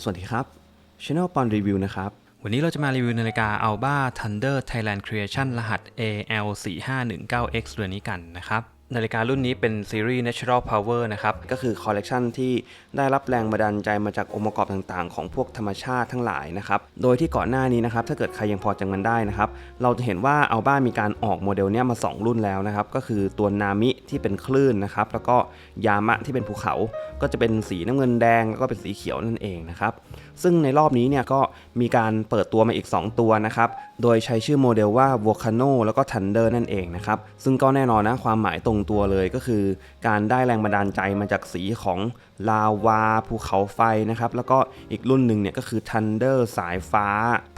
สวัสดีครับ Channel ปอนรีวิวนะครับ วันนี้เราจะมารีวิวนาฬิกา Alba Thunder Thailand Creation รหัส AL4519X เรือนนี้กันนะครับ นาฬิการุ่นนี้เป็นซีรีส์ Natural Power นะครับ ก็คือคอลเลกชันที่ได้รับแรงบันดาลใจมาจากองค์ประกอบต่างๆ ของพวกธรรมชาติทั้งหลายนะครับ โดยที่ก่อนหน้านี้นะครับ ถ้าเกิดใครยังพอจำกันได้นะครับ เราจะเห็นว่าอัลบ้ามีการออกโมเดลเนี้ยมา 2 รุ่นแล้วนะครับ ก็คือตัวนามิที่เป็นคลื่นนะครับ แล้วก็ยามะที่เป็นภูเขา ก็จะเป็นสีน้ำเงินแดงแล้วก็เป็นสีเขียวนั่นเองนะครับ ซึ่งในรอบนี้เนี่ยก็มีการเปิดตัวมาอีก 2 ตัวนะครับ โดยใช้ชื่อโมเดลว่า Volcano แล้วก็ Thunder นั่นเองนะครับ ซึ่งก็แน่นอนนะความหมายตรงตัวเลยก็คือ การได้แรงบันดาลใจมาจากสีของลาวาภูเขาไฟนะครับ แล้วก็อีกรุ่นหนึ่งเนี่ยก็คือ Thunder สายฟ้า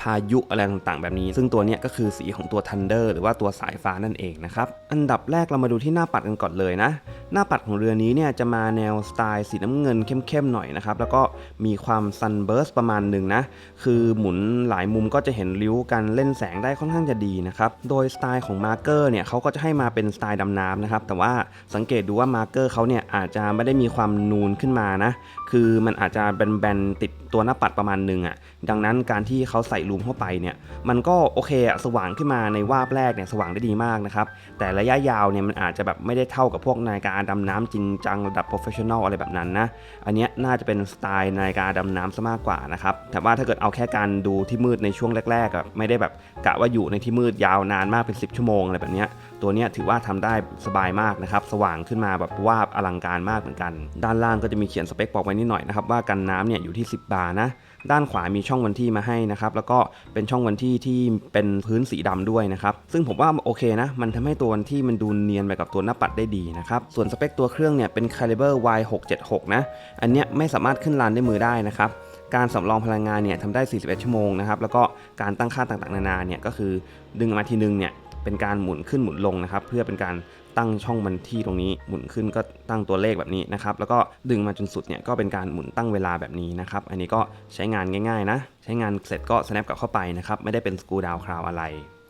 พายุอะไรต่างๆ แบบนี้ ซึ่งตัวเนี้ยก็คือสีของตัว Thunder หรือว่าตัวสายฟ้านั่นเองนะครับ อันดับแรกเรามาดูที่หน้าปัดกันก่อนเลยนะ หน้าปัดของเรือนี้เนี่ยจะมาแนวสไตล์สีน้ำเงินเข้มๆหน่อยนะครับ แล้วก็มีความซันเบิร์สประมาณหนึ่งนะ คือหมุนหลายมุมก็จะเห็นริ้วกันเล่นแสงได้ค่อนข้างจะดีนะครับ โดยสไตล์ของมาร์เกอร์เนี่ยเขาก็จะให้มาเป็นสไตล์ดำน้ำนะครับแต่แต่ว่าสังเกตดูว่ามาร์เกอร์เขาเนี่ยอาจจะไม่ได้มีความนูนขึ้นมานะ คือมันอาจจะแบนๆติดตัวหน้าปัดประมาณหนึ่งอะ่ะ ดังนั้นการที่เขาใส่ลูมเข้าไปเนี่ย มันก็โอเคอะสว่างขึ้นมาในวาบแรกเนี่ยสว่างได้ดีมากนะครับ แต่ระยะยาวเนี่ยมันอาจจะแบบไม่ได้เท่ากับพวกนาฬิกาดำน้ำจริงจังระดับ professional อะไรแบบนั้นนะ อันเนี้ยน่าจะเป็นสไตล์นาฬิกาดำน้ำซะมากกว่านะครับ แต่ว่าถ้าเกิดเอาแค่การดูที่มืดในช่วงแรกๆอะไม่ได้แบบกะว่าอยู่ในที่มืดยาวนานมากเป็น 10 ชั่วโมงอะไรแบบเนี้ยตัวเนี้ถือว่าทำได้สบายมากนะครับ สว่างขึ้นมาแบบวาบอลังการมากเหมือนกัน ด้านล่างก็จะมีเขียนสเปคบอกไว้นิดหน่อยนะครับว่ากันน้ำเนี่ยอยู่ที่ 10 บาร์นะ ด้านขวามีช่องวันที่มาให้นะครับ แล้วก็เป็นช่องวันที่ที่เป็นพื้นสีดำด้วยนะครับ ซึ่งผมว่าโอเคนะ มันทำให้ตัววันที่มันดูเนียนไปกับตัวหน้าปัดได้ดีนะครับ ส่วนสเปคตัวเครื่องเนี่ยเป็น Caliber Y676 นะ อันเนี้ยไม่สามารถขึ้นลานด้วยมือได้นะครับการสำรองพลังงานเนี่ยทำได้ 41 ชั่วโมงนะครับ แล้วก็การตั้งค่าต่างๆ นานาเนี่ยก็คือดึงมาทีนึงเนี่ย เป็นการหมุนขึ้นหมุนลงนะครับ เพื่อเป็นการตั้งช่องวันที่ตรงนี้หมุนขึ้นก็ตั้งตัวเลขแบบนี้นะครับ แล้วก็ดึงมาจนสุดเนี่ยก็เป็นการหมุนตั้งเวลาแบบนี้นะครับ อันนี้ก็ใช้งานง่ายๆนะ ใช้งานเสร็จก็ snap กลับเข้าไปนะครับ ไม่ได้เป็นสกูดาวคราวอะไร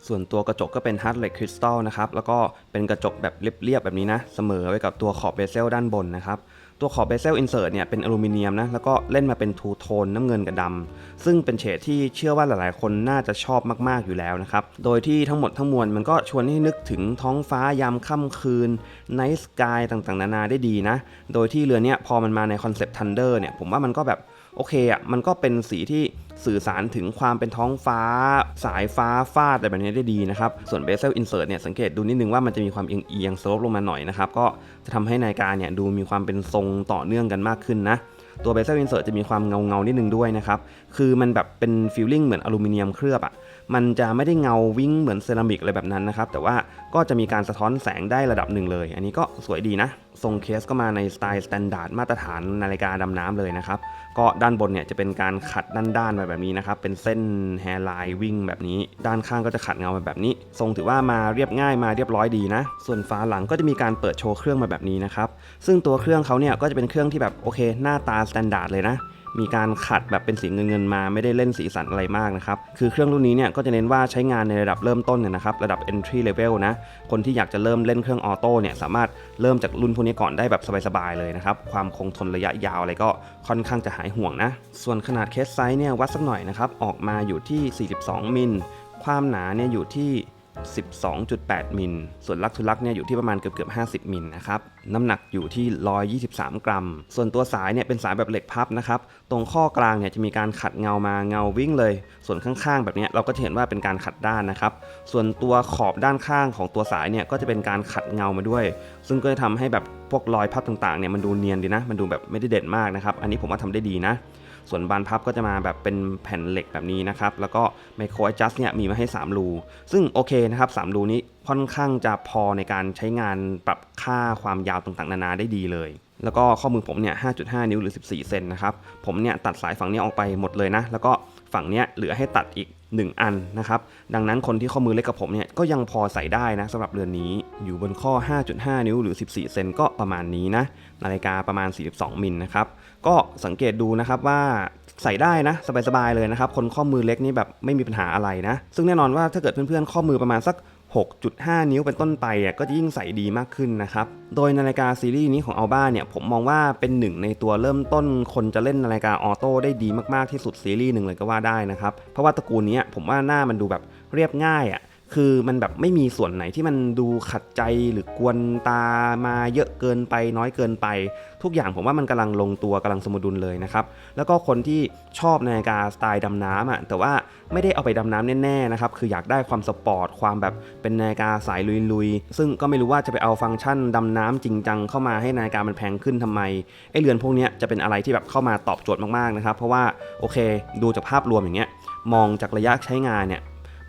ส่วนตัวกระจกก็เป็นฮาร์ดเล k คริสตัลนะครับ แล้วก็เป็นกระจกแบบเรียบๆแบบนี้นะ เสมอไว้กับตัวขอบเบเซลด้านบนนะครับ ตัวขอบเบเซลอินเสิร์ตเนี่ยเป็นอลูมิเนียมนะแล้วก็เล่นมาเป็นทูโทนน้ำเงินกับดำซึ่งเป็นเฉดที่เชื่อว่าหลายๆ คนน่าจะชอบมากๆอยู่แล้วนะครับ โดยที่ทั้งหมดทั้งมวลมันก็ชวนให้นึกถึงท้องฟ้ายามค่ำคืนไนท์สกายต่างๆ นานาได้ดีนะ โดยที่เรือเนี้ยพอมันมาในคอนเซปต์ทันเดอร์เนี่ยผมว่ามันก็แบบ โอเคอะมันก็เป็นสีที่สื่อสารถึงความเป็นท้องฟ้า สายฟ้าฟาดอะไรแบบนี้ได้ดีนะครับ ส่วนเบ z เซลอินเสิร์ตเนี่ยสังเกตดูนิดนึงว่ามันจะมีความเอียงเอียงสโลปลงมาหน่อยนะครับ ก็จะทำให้นาฬิกาเนี่ยดูมีความเป็นทรงต่อเนื่องกันมากขึ้นนะ ตัวเบ z เซลอินเสิร์ตจะมีความเงาเงานิดนึงด้วยนะครับ คือมันแบบเป็นฟิลลิ่งเหมือนอลูมิเนียมเคลือบอะ มันจะไม่ได้เงาวิ่งเหมือนเซรามิกอะไรแบบนั้นนะครับ แต่ว่าก็จะมีการสะท้อนแสงได้ระดับหนึ่งเลย อันนี้ก็สวยดีนะ ทรงเคสก็มาในสไตล์สแตนดาร์ดมาตรฐานนาฬิกาดำน้ำเลยนะครับ ก็ด้านบนเนี่ยจะเป็นการขัดด้านๆมาแบบนี้นะครับ เป็นเส้นแฮร์ไลน์วิ่งแบบนี้ ด้านข้างก็จะขัดเงามาแบบนี้ ทรงถือว่ามาเรียบง่ายมาเรียบร้อยดีนะ ส่วนฝาหลังก็จะมีการเปิดโชว์เครื่องมาแบบนี้นะครับ ซึ่งตัวเครื่องเขาเนี่ยก็จะเป็นเครื่องที่แบบโอเค หน้าตาสแตนดาร์ดเลยนะ มีการขัดแบบเป็นสีเงินเงินๆมาไม่ได้เล่นสีสันอะไรมากนะครับ คือเครื่องรุ่นนี้เนี่ยก็จะเน้นว่าใช้งานในระดับเริ่มต้นเนี่ยนะครับระดับ entry level นะ คนที่อยากจะเริ่มเล่นเครื่องออโต้เนี่ยสามารถเริ่มจากรุ่นพวกนี้ก่อนได้แบบสบายๆเลยนะครับ ความคงทนระยะยาวอะไรก็ค่อนข้างจะหายห่วงนะ ส่วนขนาดเคสไซส์เนี่ยวัดสักหน่อยนะครับออกมาอยู่ที่ 42 มิล ความหนาเนี่ยอยู่ที่ 12.8 มิล ส่วนลักทุลักเนี่ยอยู่ที่ประมาณเกือบเกือบ50 มิลนะครับ น้ำหนักอยู่ที่ 123 กรัม ส่วนตัวสายเนี่ยเป็นสายแบบเหล็กพับนะครับ ตรงข้อกลางเนี่ยจะมีการขัดเงามาเงาวิ่งเลย ส่วนข้างๆ แบบเนี้ยเราก็จะเห็นว่าเป็นการขัดด้านนะครับ ส่วนตัวขอบด้านข้างของตัวสายเนี่ยก็จะเป็นการขัดเงามาด้วย ซึ่งก็จะทำให้แบบพวกรอยพับต่างๆเนี่ยมันดูเนียนดีนะ มันดูแบบไม่ได้เด่นมากนะครับ อันนี้ผมว่าทำได้ดีนะ ส่วนบานพับก็จะมาแบบเป็นแผ่นเหล็กแบบนี้นะครับ แล้วก็ไมโคร a อ j u s t เนี่ยมีมาให้ 3 รู ซึ่งโอเคนะครับ3รูนี้ค่อนข้างจะพอในการใช้งานปรับค่าความยาวต่างๆ นานาได้ดีเลยแล้วก็ข้อมือผมเนี่ย 5.5 นิ้วหรือ 14 เซนนะครับ ผมเนี่ยตัดสายฝั่งนี้ออกไปหมดเลยนะ แล้วก็ฝั่งเนี้ยเหลือให้ตัดอีก 1 อันนะครับ ดังนั้นคนที่ข้อมือเล็กกับผมเนี่ยก็ยังพอใส่ได้นะสำหรับเรือนนี้อยู่บนข้อ 5.5 นิ้วหรือ 14 เซนก็ประมาณนี้นะนาฬิกาประมาณ 42 มิลนะครับก็สังเกตดูนะครับว่าใส่ได้นะสบายๆเลยนะครับคนข้อมือเล็กนี่แบบไม่มีปัญหาอะไรนะ ซึ่งแน่นอนว่าถ้าเกิดเพื่อนๆข้อมือประมาณสัก 6.5 นิ้วเป็นต้นไปอะก็จะยิ่งใส่ดีมากขึ้นนะครับ โดยนาฬิกาซีรีส์นี้ของ Alba เนี่ยผมมองว่าเป็นหนึ่งในตัวเริ่มต้นคนจะเล่นนาฬิกาออโต้ได้ดีมากๆที่สุดซีรีส์หนึ่งเลยก็ว่าได้นะครับ เพราะว่าตระกูลนี้ผมว่าหน้ามันดูแบบเรียบง่ายอะ คือมันแบบไม่มีส่วนไหนที่มันดูขัดใจหรือกวนตามาเยอะเกินไป น้อยเกินไป ทุกอย่างผมว่ามันกำลังลงตัวกำลังสมดุลเลยนะครับ แล้วก็คนที่ชอบนาฬิกาสไตล์ดำน้ำอะแต่ว่าไม่ได้เอาไปดำน้ำแน่ๆนะครับคืออยากได้ความสปอร์ตความแบบเป็นนาฬิกาสายลุยๆ ซึ่งก็ไม่รู้ว่าจะไปเอาฟังก์ชันดำน้ำจริงจังเข้ามาให้นาฬิกามันแพงขึ้นทำไมไอ้เรือนพวกนี้จะเป็นอะไรที่แบบเข้ามาตอบโจทย์มากๆนะครับเพราะว่าโอเค ดูจากภาพรวมอย่างเงี้ยมองจากระยะใช้งานเนี่ย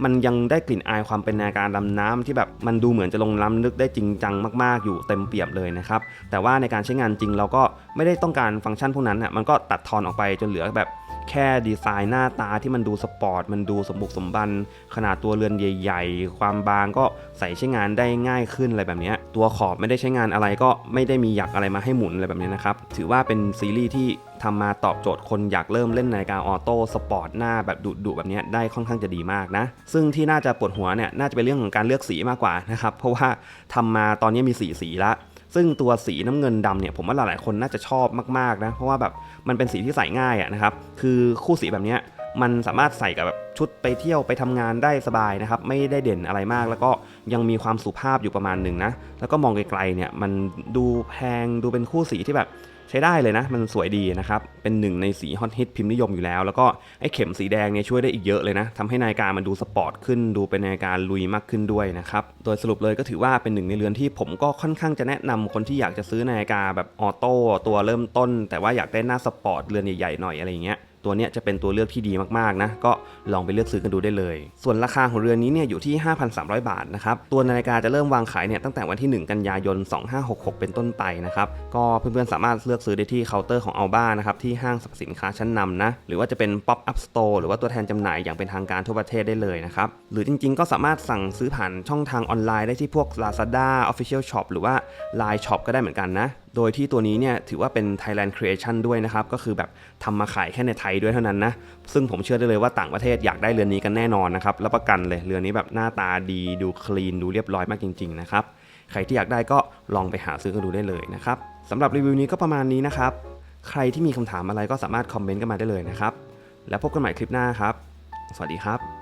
มันยังได้กลิ่นอายความเป็นนาฬิการดำน้ำที่แบบมันดูเหมือนจะลงล้ำลึกได้จริงจังมากๆอยู่เต็มเปี่ยมเลยนะครับแต่ว่าในการใช้งานจริงเราก็ไม่ได้ต้องการฟังก์ชันพวกนั้นอะมันก็ตัดทอนออกไปจนเหลือแบบ แค่ดีไซน์หน้าตาที่มันดูสปอร์ต มันดูสมบุกสมบัน ขนาดตัวเรือนใหญ่ ๆ ความบางก็ใส่ใช้งานได้ง่ายขึ้นอะไรแบบนี้ ตัวขอบไม่ได้ใช้งานอะไรก็ไม่ได้มีหยักอะไรมาให้หมุนอะไรแบบนี้นะครับ ถือว่าเป็นซีรีส์ที่ทำมาตอบโจทย์คนอยากเริ่มเล่นนาฬิกาออโต้สปอร์ตหน้าแบบดุๆแบบนี้ได้ค่อนข้างจะดีมากนะ ซึ่งที่น่าจะปวดหัวเนี่ยน่าจะเป็นเรื่องของการเลือกสีมากกว่านะครับ เพราะว่าทำมาตอนนี้มีสีสีละ ซึ่งตัวสีน้ำเงินดำเนี่ยผมว่าหลายๆคนน่าจะชอบมากๆนะเพราะว่าแบบมันเป็นสีที่ใส่ง่ายอะนะครับคือคู่สีแบบนี้มันสามารถใส่กับแบบชุดไปเที่ยวไปทำงานได้สบายนะครับไม่ได้เด่นอะไรมาก แล้วก็ยังมีความสุภาพอยู่ประมาณหนึ่งนะแล้วก็มองไกลๆเนี่ยมันดูแพงดูเป็นคู่สีที่แบบ ใช้ได้เลยนะ มันสวยดีนะครับ เป็นหนึ่งในสีฮอตฮิตพิมพ์นิยมอยู่แล้ว แล้วก็ไอ้เข็มสีแดงเนี่ยช่วยได้อีกเยอะเลยนะทำให้นาฬิกามันดูสปอร์ตขึ้น ดูเป็นนาฬิกาลุยมากขึ้นด้วยนะครับ โดยสรุปเลยก็ถือว่าเป็นหนึ่งในเรือนที่ผมก็ค่อนข้างจะแนะนำคนที่อยากจะซื้อนาฬิกาแบบออโต้ตัวเริ่มต้น แต่ว่าอยากได้หน้าสปอร์ตเรือนใหญ่ๆหน่อยอะไรอย่างเงี้ย ตัวเนี้ยจะเป็นตัวเลือกที่ดีมากๆนะก็ลองไปเลือกซื้อกันดูได้เลย ส่วนราคาของเรือนนี้เนี่ยอยู่ที่ 5,300 บาทนะครับตัวนาฬิกาจะเริ่มวางขายเนี่ยตั้งแต่วันที่ 1 กันยายน 2566 เป็นต้นไปนะครับก็เพื่อนๆสามารถเลือกซื้อได้ที่เคาน์เตอร์ของ Alba นะครับที่ห้างสรรพสินค้าชั้นนำนะหรือว่าจะเป็น Pop Up Store หรือว่าตัวแทนจำหน่ายอย่างเป็นทางการทั่วประเทศได้เลยนะครับหรือจริงๆ ก็สามารถสั่งซื้อผ่านช่องทางออนไลน์ได้ที่พวก Lazada Official Shop หรือว่า Line Shop ก็ได้เหมือนกันนะ โดยที่ตัวนี้เนี่ยถือว่าเป็น Thailand Creation ด้วยนะครับ ก็คือแบบทำมาขายแค่ในไทยด้วยเท่านั้นนะ ซึ่งผมเชื่อได้เลยว่าต่างประเทศอยากได้เรือนนี้กันแน่นอนนะครับรับประกันเลยเรือนนี้แบบหน้าตาดีดูคลีนดูเรียบร้อยมากจริงๆนะครับใครที่อยากได้ก็ลองไปหาซื้อกันดูได้เลยนะครับสำหรับรีวิวนี้ก็ประมาณนี้นะครับใครที่มีคำถามอะไรก็สามารถคอมเมนต์กันมาได้เลยนะครับแล้วพบกันใหม่คลิปหน้าครับ สวัสดีครับ